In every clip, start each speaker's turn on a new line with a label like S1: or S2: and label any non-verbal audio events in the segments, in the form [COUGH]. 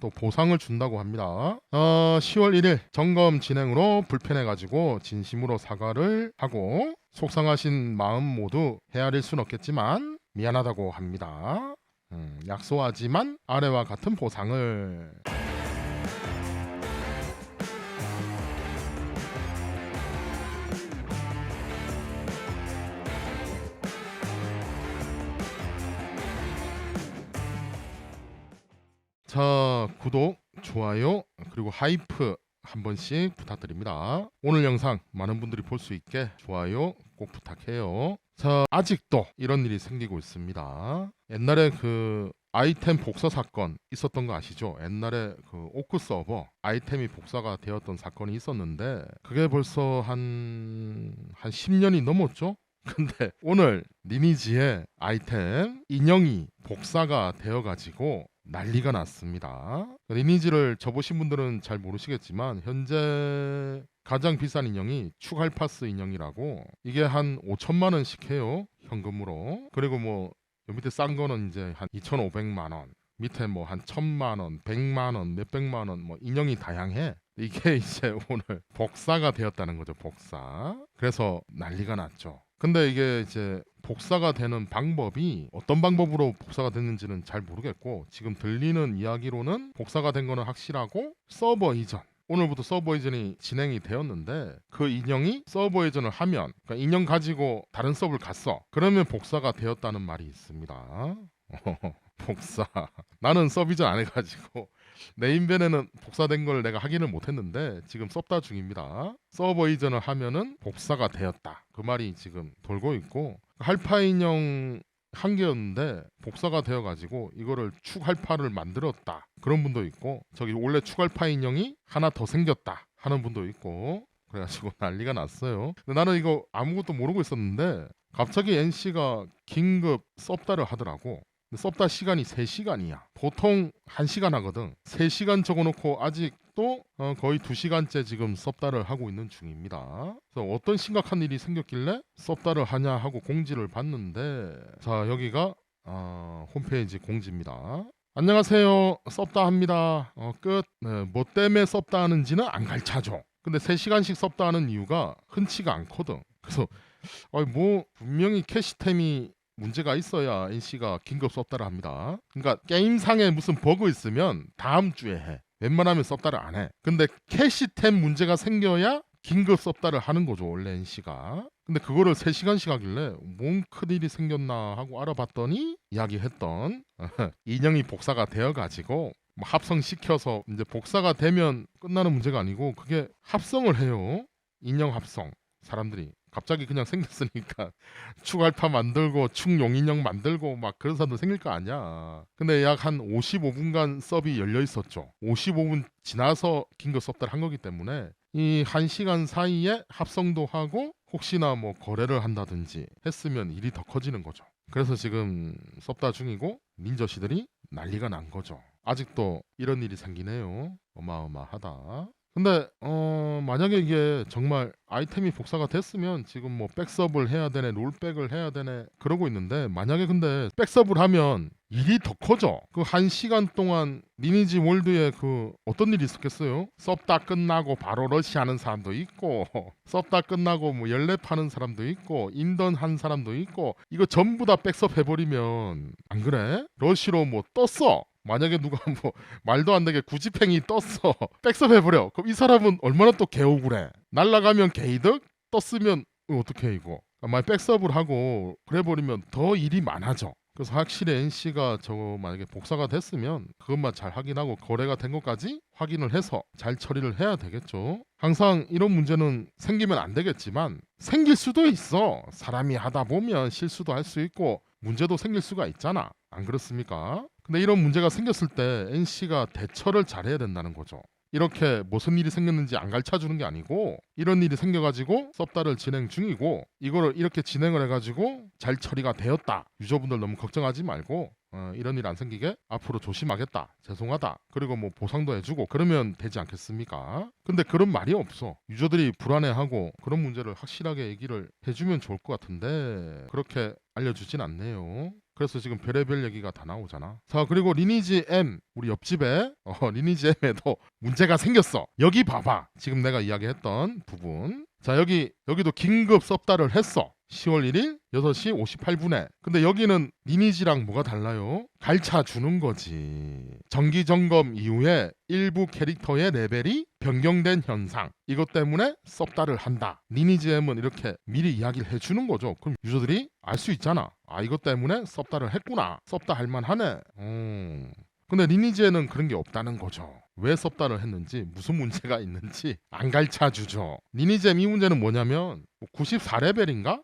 S1: 또 보상을 준다고 합니다. 어, 10월 1일 점검 진행으로 불편해가지고 진심으로 사과를 하고 속상하신 마음 모두 헤아릴 순 없겠지만 미안하다고 합니다. 음, 약소하지만 아래와 같은 보상을 자 구독 좋아요 그리고 하이프 한 번씩 부탁드립니다 오늘 영상 많은 분들이 볼 수 있게 좋아요 꼭 부탁해요 자 아직도 이런 일이 생기고 있습니다 옛날에 그 아이템 복사 사건 있었던 거 아시죠? 옛날에 그 오크 서버 아이템이 복사가 되었던 사건이 있었는데 그게 벌써 한, 한 10년이 넘었죠? [LAUGHS] 근데 오늘 리니지의 아이템 인형이 복사가 되어가지고 난리가 났습니다. 리니지를 접으신 분들은 잘 모르시겠지만 현재 가장 비싼 인형이 추갈파스 인형이라고 이게 한 5천만 원씩 해요 현금으로 그리고 뭐요 밑에 싼 거는 이제 한 2,500만 원 밑에 뭐 한 천만 원, 백만 원, 몇백만 원 뭐 인형이 다양해. 이게 [LAUGHS] 이제 오늘 복사가 되었다는 거죠, 복사. 그래서 난리가 났죠. 근데 이게 이제 복사가 되는 방법이 어떤 방법으로 복사가 됐는지는 잘 모르겠고 지금 들리는 이야기로는 복사가 된 거는 확실하고 서버 이전. 오늘부터 서버 이전이 진행이 되었는데 그 인형이 서버 이전을 하면 그러니까 인형 가지고 다른 서버를 갔어. 그러면 복사가 되었다는 말이 있습니다. [LAUGHS] 복사. 나는 서버 이전 안 해가지고 네임벤에는 복사된 걸 내가 확인을 못했는데 지금 섭다 중입니다. 서버 이전을 하면은 복사가 되었다. 그 말이 지금 돌고 있고 할파 인형 한 개였는데 복사가 되어가지고 이거를 축할파를 만들었다. 그런 분도 있고 저기 원래 축할파 인형이 하나 더 생겼다 하는 분도 있고 그래가지고 [LAUGHS] 난리가 났어요. 근데 나는 이거 아무것도 모르고 있었는데 갑자기 NC가 긴급 섭다를 하더라고. 섭다 시간이 3시간이야. 보통 1시간 하거든. 3시간 적어놓고 아직도 어, 거의 2시간째 지금 섭다를 하고 있는 중입니다. 그래서 어떤 심각한 일이 생겼길래 섭다를 하냐 하고 공지를 봤는데 자 여기가 어, 홈페이지 공지입니다. 안녕하세요. 섭다 합니다. 어, 끝. 네, 뭐 때문에 섭다 하는지는 안 가르쳐줘. 근데 3시간씩 섭다 하는 이유가 흔치가 않거든. 그래서 아니 뭐 분명히 캐시템이 문제가 있어야 NC가 긴급 섭다를 합니다. 그러니까 게임상에 무슨 버그 있으면 다음 주에 해. 웬만하면 섭다를 안 해. 근데 캐시템 문제가 생겨야 긴급 섭다를 하는 거죠, 원래 NC가. 근데 그거를 3시간씩 하길래 뭔 큰일이 생겼나 하고 알아봤더니 이야기했던 [LAUGHS] 인형이 복사가 되어가지고 뭐 합성시켜서 이제 복사가 되면 끝나는 문제가 아니고 그게 합성을 해요. 인형 합성. 사람들이 갑자기 그냥 생겼으니까 [LAUGHS] 축알파 만들고 축용인형 만들고 막 그런 사람도 생길 거 아니야. 근데 약 한 55분간 서비 열려 있었죠. 55분 지나서 긴급 섭다를 한 거기 때문에 이 1시간 사이에 합성도 하고 혹시나 뭐 거래를 한다든지 했으면 일이 더 커지는 거죠. 그래서 지금 섭다 중이고 민저씨들이 난리가 난 거죠. 아직도 이런 일이 생기네요. 어마어마하다. 근데 어 만약에 이게 정말 아이템이 복사가 됐으면 지금 뭐 백섭을 해야 되네 롤백을 해야 되네 그러고 있는데 만약에 근데 백섭을 하면 일이 더 커져. 그 한 시간 동안 리니지 월드에 그 어떤 일이 있었겠어요? 섭다 끝나고 바로 러시하는 사람도 있고 [LAUGHS] 섭다 끝나고 뭐 연랩 하는 사람도 있고 인던 한 사람도 있고 이거 전부 다 백섭 해버리면 안 그래? 러시로 뭐 떴어 만약에 누가 [LAUGHS] 뭐 말도 안 되게 구지팽이 떴어 [LAUGHS] 백섭 해버려 그럼 이 사람은 얼마나 또 개억울해 날라가면 개이득 떴으면 어떻게 이거 만약 백섭을 하고 그래버리면 더 일이 많아져 그래서 확실히 NC가 저거 만약에 복사가 됐으면 그것만 잘 확인하고 거래가 된 것까지 확인을 해서 잘 처리를 해야 되겠죠. 항상 이런 문제는 생기면 안 되겠지만 생길 수도 있어. 사람이 하다 보면 실수도 할 수 있고 문제도 생길 수가 있잖아. 안 그렇습니까? 근데 이런 문제가 생겼을 때 NC가 대처를 잘해야 된다는 거죠. 이렇게 무슨 일이 생겼는지 안 가르쳐 주는 게 아니고 이런 일이 생겨가지고 섭다를 진행 중이고 이거를 이렇게 진행을 해가지고 잘 처리가 되었다. 유저분들 너무 걱정하지 말고 어, 이런 일 안 생기게 앞으로 조심하겠다. 죄송하다. 그리고 뭐 보상도 해주고 그러면 되지 않겠습니까? 근데 그런 말이 없어. 유저들이 불안해하고 그런 문제를 확실하게 얘기를 해주면 좋을 것 같은데 그렇게 알려주진 않네요 그래서 지금 별의별 얘기가 다 나오잖아. 자 그리고 리니지 M 우리 옆집에 어, [LAUGHS] 리니지 M에도 문제가 생겼어. 여기 봐봐. 지금 내가 이야기했던 부분. 자 여기 여기도 긴급 섭다를 했어. 10월 1일 6시 58분에. 근데 여기는 리니지랑 뭐가 달라요? 갈차 주는 거지. 정기 점검 이후에 일부 캐릭터의 레벨이 변경된 현상. 이것 때문에 섭다를 한다. 리니지 M은 이렇게 미리 이야기를 해주는 거죠. 그럼 유저들이 알 수 있잖아. 아 이것 때문에 섭다를 했구나. 섭다 할만하네. 음. 근데 리니지에는 그런 게 없다는 거죠. 왜 섭다를 했는지 무슨 문제가 있는지 안 갈차 주죠. 리니지엠 이 문제는 뭐냐면 94레벨인가?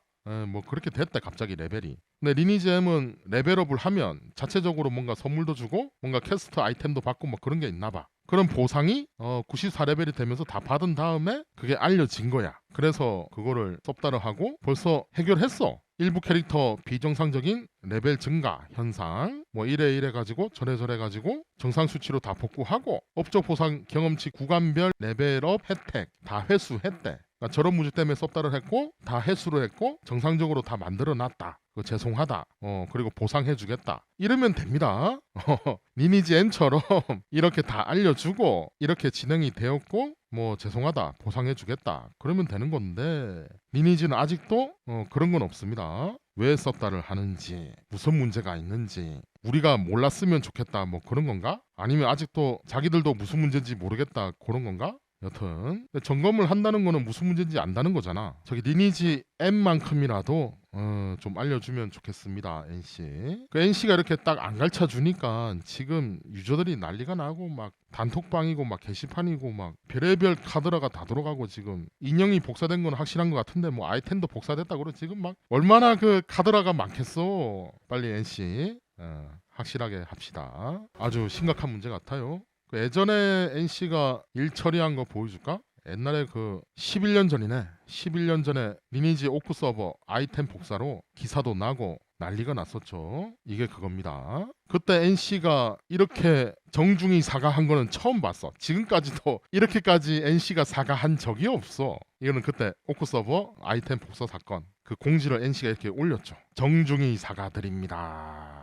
S1: 뭐 그렇게 됐대 갑자기 레벨이. 근데 리니지엠은 레벨업을 하면 자체적으로 뭔가 선물도 주고 뭔가 캐스트 아이템도 받고 뭐 그런 게 있나 봐. 그런 보상이 어 94레벨이 되면서 다 받은 다음에 그게 알려진 거야. 그래서 그거를 섭다를 하고 벌써 해결했어. 일부 캐릭터 비정상적인 레벨 증가 현상 뭐 이래 이래 가지고 저래 저래 가지고 정상 수치로 다 복구하고 업적 보상 경험치 구간별 레벨업 혜택 다 회수했대. 그러니까 저런 문제 때문에 섭다를 했고 다 회수를 했고 정상적으로 다 만들어 놨다. 그 죄송하다. 어 그리고 보상해 주겠다. 이러면 됩니다. 어, [LAUGHS] 리니지 M처럼 [LAUGHS] 이렇게 다 알려주고 이렇게 진행이 되었고 뭐 죄송하다 보상해 주겠다 그러면 되는 건데 리니지는 아직도 어, 그런 건 없습니다. 왜 썼다를 하는지 무슨 문제가 있는지 우리가 몰랐으면 좋겠다 뭐 그런 건가? 아니면 아직도 자기들도 무슨 문제인지 모르겠다 그런 건가? 여튼 점검을 한다는 거는 무슨 문제인지 안다는 거잖아. 저기 리니지 M만큼이라도 어, 좀 알려주면 좋겠습니다. NC. 그 NC가 이렇게 딱 안 가르쳐 주니까 지금 유저들이 난리가 나고 막 단톡방이고 막 게시판이고 막 별의별 카드라가 다 들어가고 지금 인형이 복사된 건 확실한 것 같은데 뭐 아이템도 복사됐다 그러 지금 막 얼마나 그 카드라가 많겠어. 빨리 NC 어, 확실하게 합시다. 아주 심각한 문제 같아요. 그 예전에 NC가 일 처리한 거 보여줄까? 옛날에 그 11년 전이네. 11년 전에 리니지 오크 서버 아이템 복사로 기사도 나고 난리가 났었죠. 이게 그겁니다. 그때 NC가 이렇게 정중히 사과한 거는 처음 봤어. 지금까지도 이렇게까지 NC가 사과한 적이 없어. 이거는 그때 오크 서버 아이템 복사 사건 그 공지를 NC가 이렇게 올렸죠. 정중히 사과드립니다.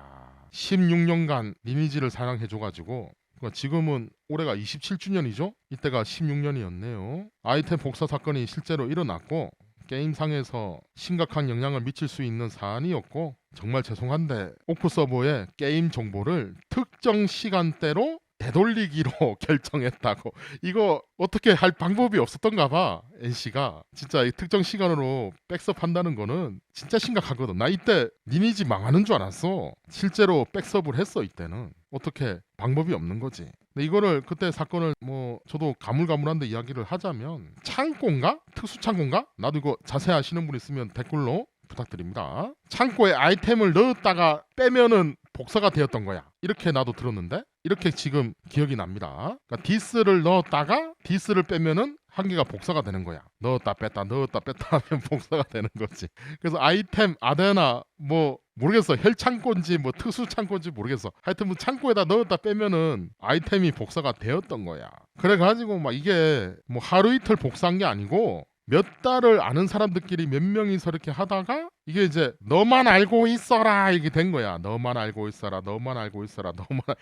S1: 16년간 리니지를 사랑해줘가지고 그러니까 지금은 올해가 27주년이죠. 이때가 16년이었네요. 아이템 복사 사건이 실제로 일어났고 게임상에서 심각한 영향을 미칠 수 있는 사안이었고 정말 죄송한데 오프 서버의 게임 정보를 특정 시간대로 되돌리기로 [LAUGHS] 결정했다고. 이거 어떻게 할 방법이 없었던가 봐 NC가. 진짜 이 특정 시간으로 백섭 한다는 거는 진짜 심각하거든. 나 이때 리니지 망하는 줄 알았어. 실제로 백섭을 했어 이때는. 어떻게 방법이 없는 거지. 근데 이거를 그때 사건을 뭐 저도 가물가물한데 이야기를 하자면 창고인가? 특수 창고인가? 나도 이거 자세히 아시는 분 있으면 댓글로 부탁드립니다. 창고에 아이템을 넣었다가 빼면은 복사가 되었던 거야. 이렇게 나도 들었는데 이렇게 지금 기억이 납니다. 그러니까 디스를 넣었다가 디스를 빼면은 한 개가 복사가 되는 거야. 넣었다 뺐다 넣었다 뺐다 [LAUGHS] 하면 복사가 되는 거지. 그래서 아이템 아데나 뭐 모르겠어 혈창고인지 뭐 특수 창고인지 모르겠어. 하여튼 뭐 창고에다 넣었다 빼면은 아이템이 복사가 되었던 거야. 그래가지고 막 이게 뭐 하루 이틀 복사한 게 아니고 몇 달을 아는 사람들끼리 몇 명이서 이렇게 하다가 이게 이제 너만 알고 있어라 이게 된 거야. 너만 알고 있어라. 너만 알고 있어라. 너만 알-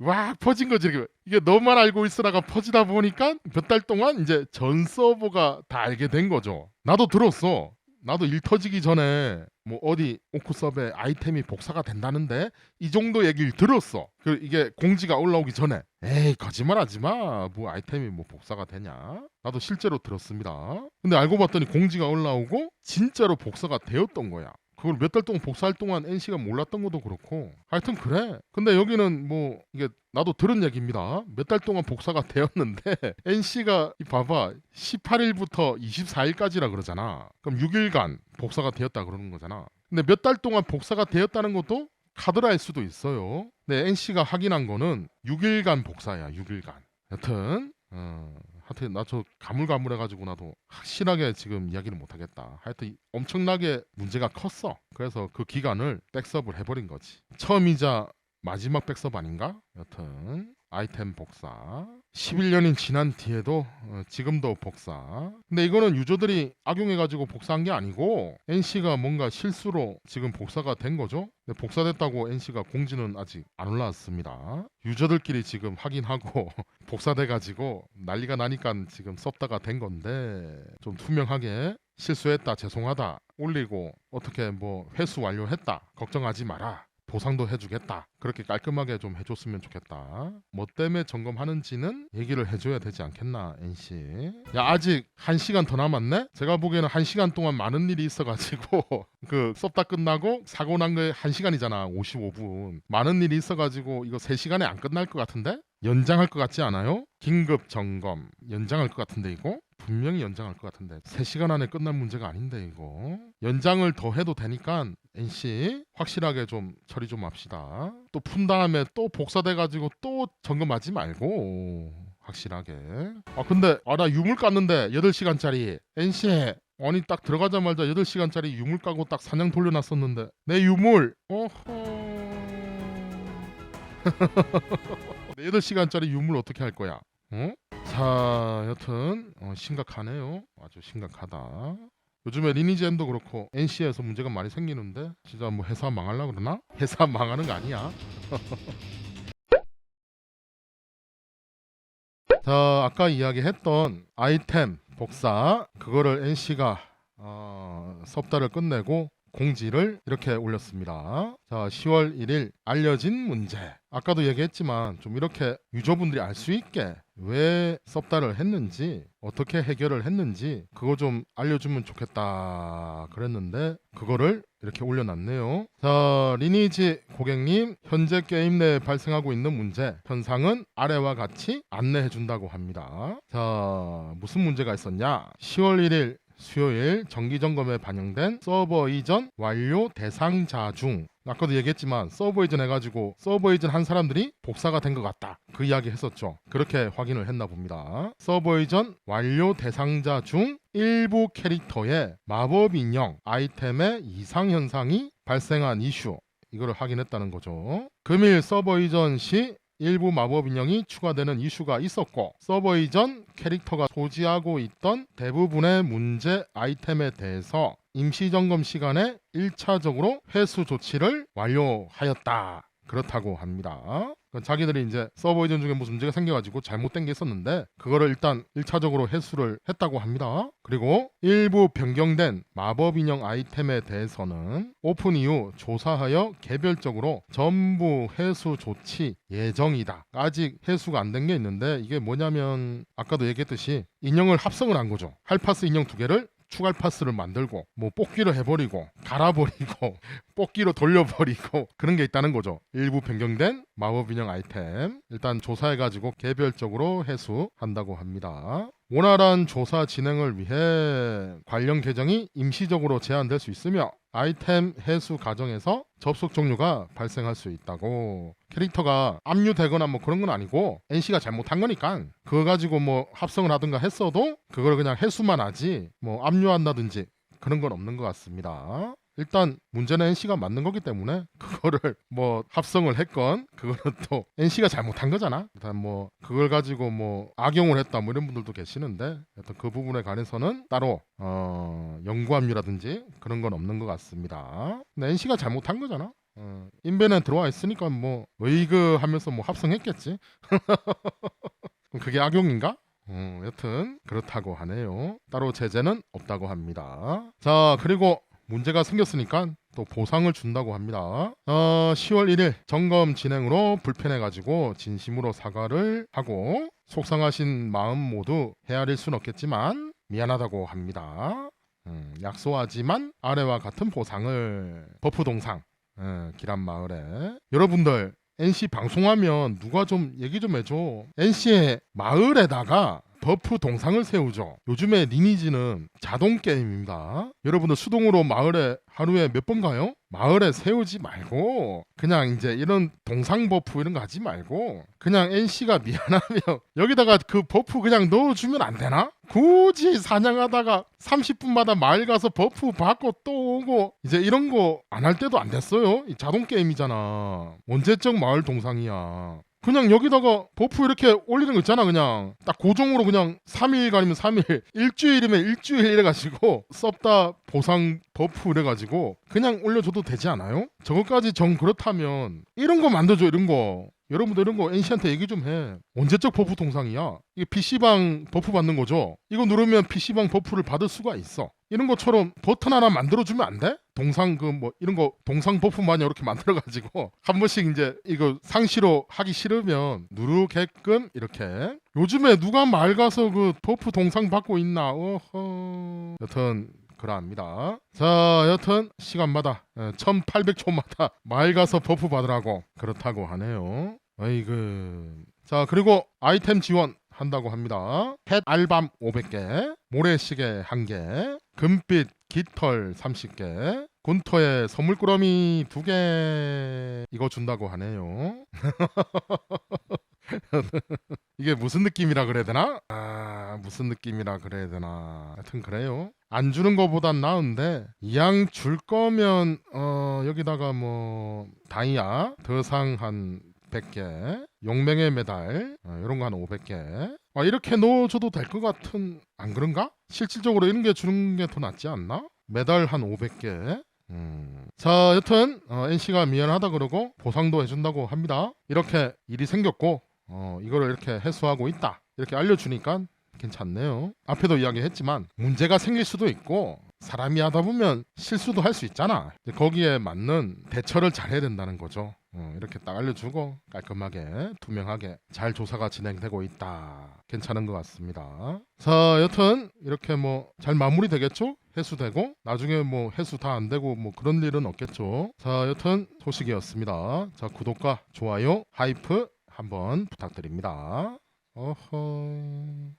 S1: 와 퍼진 거지 이게. 이게 너만 알고 있어라가 퍼지다 보니까 몇 달 동안 이제 전 서버가 다 알게 된 거죠. 나도 들었어. 나도 일 터지기 전에 뭐 어디 오크섭에 아이템이 복사가 된다는데 이 정도 얘기를 들었어. 그 이게 공지가 올라오기 전에 에이 거짓말하지 마. 뭐 아이템이 뭐 복사가 되냐? 나도 실제로 들었습니다. 근데 알고 봤더니 공지가 올라오고 진짜로 복사가 되었던 거야. 그걸 몇 달 동안 복사할 동안 NC가 몰랐던 것도 그렇고 하여튼 그래. 근데 여기는 뭐 이게 나도 들은 얘기입니다. 몇 달 동안 복사가 [LAUGHS] 되었는데 NC가 봐봐 18일부터 24일까지라 그러잖아. 그럼 6일간 복사가 되었다 그러는 거잖아. 근데 몇 달 동안 복사가 되었다는 것도 카드라일 수도 있어요. 근데 NC가 확인한 거는 6일간 복사야. 6일간. 여튼 어, 하여튼 나 저 가물가물해가지고 나도 확실하게 지금 이야기를 못하겠다. 하여튼 엄청나게 문제가 컸어. 그래서 그 기간을 백섭을 해버린 거지. 처음이자 마지막 백섭 아닌가? 여튼 아이템 복사. 11년이 지난 뒤에도 어, 지금도 복사. 근데 이거는 유저들이 악용해가지고 복사한 게 아니고 NC가 뭔가 실수로 지금 복사가 된 거죠? 근데 복사됐다고 NC가 공지는 아직 안 올라왔습니다. 유저들끼리 지금 확인하고 [LAUGHS] 복사돼가지고 난리가 나니까 지금 썼다가 된 건데 좀 투명하게 실수했다 죄송하다 올리고 어떻게 뭐 회수 완료했다 걱정하지 마라 보상도 해주겠다. 그렇게 깔끔하게 좀 해줬으면 좋겠다. 뭐 때문에 점검하는지는 얘기를 해줘야 되지 않겠나 NC 야 아직 한 시간 더 남았네? 제가 보기에는 한 시간 동안 많은 일이 있어가지고 [LAUGHS] 그 썼다 끝나고 사고 난 게 한 시간이잖아 55분. 많은 일이 있어가지고 이거 3시간에 안 끝날 것 같은데? 연장할 것 같지 않아요? 긴급 점검 연장할 것 같은데 이거? 분명히 연장할 것 같은데. 3시간 안에 끝날 문제가 아닌데 이거. 연장을 더 해도 되니까 NC 확실하게 좀 처리 좀 합시다. 또 푼 다음에 또 복사돼 가지고 또 점검하지 말고 확실하게. 아 근데 아 나 유물 깠는데 8시간짜리 NC 아니 딱 들어가자마자 8시간짜리 유물 까고 딱 사냥 돌려놨었는데 내 유물 어허 내 8시간짜리 유물 어떻게 할 거야? 어? 자 여튼 어, 심각하네요. 아주 심각하다 요즘에 리니지 M도 그렇고 NC에서 문제가 많이 생기는데 진짜 뭐 회사 망하려 그러나? [LAUGHS] 회사 망하는 거 아니야 [LAUGHS] 자 아까 이야기했던 아이템 복사 그거를 NC가 어, 섭다를 끝내고 공지를 이렇게 올렸습니다. 자, 10월 1일 알려진 문제. 아까도 얘기했지만 좀 이렇게 유저분들이 알 수 있게 왜 섭다를 했는지 어떻게 해결을 했는지 그거 좀 알려주면 좋겠다 그랬는데 그거를 이렇게 올려놨네요. 자, 리니지 고객님, 현재 게임 내에 발생하고 있는 문제, 현상은 아래와 같이 안내해준다고 합니다. 자, 무슨 문제가 있었냐? 10월 1일 수요일 정기 점검에 반영된 서버 이전 완료 대상자 중. 아까도 얘기했지만 서버 이전 해가지고 서버 이전 한 사람들이 복사가 된 것 같다. 그 이야기 했었죠. 그렇게 확인을 했나 봅니다. 서버 이전 완료 대상자 중 일부 캐릭터의 마법 인형 아이템의 이상 현상이 발생한 이슈. 이거를 확인했다는 거죠. 금일 서버 이전 시 일부 마법 인형이 추가되는 이슈가 있었고 서버 이전 캐릭터가 소지하고 있던 대부분의 문제 아이템에 대해서 임시 점검 시간에 1차적으로 회수 조치를 완료하였다. 그렇다고 합니다. 그러니까 자기들이 이제 서버 이전 중에 무슨 문제가 생겨가지고 잘못된 게 있었는데 그거를 일단 1차적으로 회수를 했다고 합니다. 그리고 일부 변경된 마법 인형 아이템에 대해서는 오픈 이후 조사하여 개별적으로 전부 회수 조치 예정이다. 아직 회수가 안 된 게 있는데 이게 뭐냐면 아까도 얘기했듯이 인형을 합성을 한 거죠. 할파스 인형 두 개를 추가 파스를 만들고 뭐 뽑기로 해버리고 갈아버리고 [LAUGHS] 뽑기로 돌려버리고 그런 게 있다는 거죠. 일부 변경된 마법 인형 아이템 일단 조사해가지고 개별적으로 회수한다고 합니다. 원활한 조사 진행을 위해 관련 계정이 임시적으로 제한될 수 있으며 아이템 해수 과정에서 접속 종류가 발생할 수 있다고 캐릭터가 압류되거나 뭐 그런 건 아니고 NC가 잘못한 거니까 그거 가지고 뭐 합성을 하든가 했어도 그걸 그냥 해수만 하지 뭐 압류한다든지 그런 건 없는 것 같습니다. 일단 문제는 NC가 맞는 거기 때문에 그거를 뭐 합성을 했건 그거는 또 NC가 잘못한 거잖아. 일단 뭐 그걸 가지고 뭐 악용을 했다 뭐 이런 분들도 계시는데 일단 그 부분에 관해서는 따로 어 연구압류라든지 그런 건 없는 것 같습니다. 근데 NC가 잘못한 거잖아. 어, 인벤에 들어와 있으니까 뭐 웨이그 하면서 뭐 합성했겠지. [LAUGHS] 그게 악용인가? 어, 여튼 그렇다고 하네요. 따로 제재는 없다고 합니다. 자 그리고 문제가 생겼으니까 또 보상을 준다고 합니다. 어, 10월 1일 점검 진행으로 불편해가지고 진심으로 사과를 하고 속상하신 마음 모두 헤아릴 순 없겠지만 미안하다고 합니다. 음, 약소하지만 아래와 같은 보상을 버프 동상 음, 기란 마을에 여러분들 NC 방송하면 누가 좀 얘기 좀 해줘. NC의 마을에다가 버프 동상을 세우죠. 요즘에 리니지는 자동 게임입니다. 여러분들 수동으로 마을에 하루에 몇 번 가요? 마을에 세우지 말고 그냥 이제 이런 동상 버프 이런 거 하지 말고 그냥 NC가 미안하면 [LAUGHS] 여기다가 그 버프 그냥 넣어주면 안 되나? 굳이 사냥하다가 30분마다 마을 가서 버프 받고 또 오고 이제 이런 거 안 할 때도 안 됐어요. 이 자동 게임이잖아. 언제적 마을 동상이야. 그냥 여기다가 버프 이렇게 올리는 거 있잖아 그냥 딱 고정으로 그냥 3일간이면 3일 일주일이면 일주일 이래가지고 [LAUGHS] 썹다 보상 버프 이래가지고 그냥 올려줘도 되지 않아요? 저것까지 정 그렇다면 이런 거 만들어줘 이런 거 여러분들 이런 거 NC한테 얘기 좀 해. 언제적 버프 동상이야? 이게 PC방 버프 받는 거죠? 이거 누르면 PC방 버프를 받을 수가 있어. 이런 것처럼 버튼 하나 만들어주면 안 돼? 동상 그 뭐 이런 거 동상 버프 마냥 이렇게 [LAUGHS] 만들어가지고 한 번씩 이제 이거 상시로 하기 싫으면 누르게끔 이렇게 요즘에 누가 맑아서 그 버프 동상 받고 있나 어허 여튼 그러합니다 자 여튼 시간마다 1800초마다 맑아서 버프 받으라고 그렇다고 하네요 아이고 자 그리고 아이템 지원 한다고 합니다. 펫 알밤 500개, 모래시계 1개, 금빛 깃털 30개, 군토에 선물꾸러미 2개 이거 준다고 하네요. [LAUGHS] [LAUGHS] 이게 무슨 느낌이라 그래야 되나? 아 무슨 느낌이라 그래야 되나? 하여튼 그래요. 안 주는 거보단 나은데 이왕 줄 거면 어 여기다가 뭐 다이아 더상 한 100개, 용맹의 메달 어, 이런 거 한 500개. 아, 이렇게 넣어줘도 될 것 같은 안 그런가? 실질적으로 이런 게 주는 게 더 낫지 않나? 메달 한 500개. 음. 자, 여튼 어, NC가 미안하다 그러고 보상도 해준다고 합니다. 이렇게 일이 생겼고 어, 이거를 이렇게 해소하고 있다. 이렇게 알려주니까 괜찮네요. 앞에도 이야기했지만 문제가 생길 수도 있고 사람이 하다 보면 실수도 할 수 있잖아. 거기에 맞는 대처를 잘 해야 된다는 거죠. 어, 이렇게 딱 알려주고 깔끔하게 투명하게 잘 조사가 진행되고 있다. 괜찮은 것 같습니다. 자, 여튼 이렇게 뭐 잘 마무리 되겠죠? 해수되고 나중에 뭐 해수 다 안 되고 뭐 그런 일은 없겠죠. 자, 여튼 소식이었습니다. 자, 구독과 좋아요, 하이프 한번 부탁드립니다. 어허.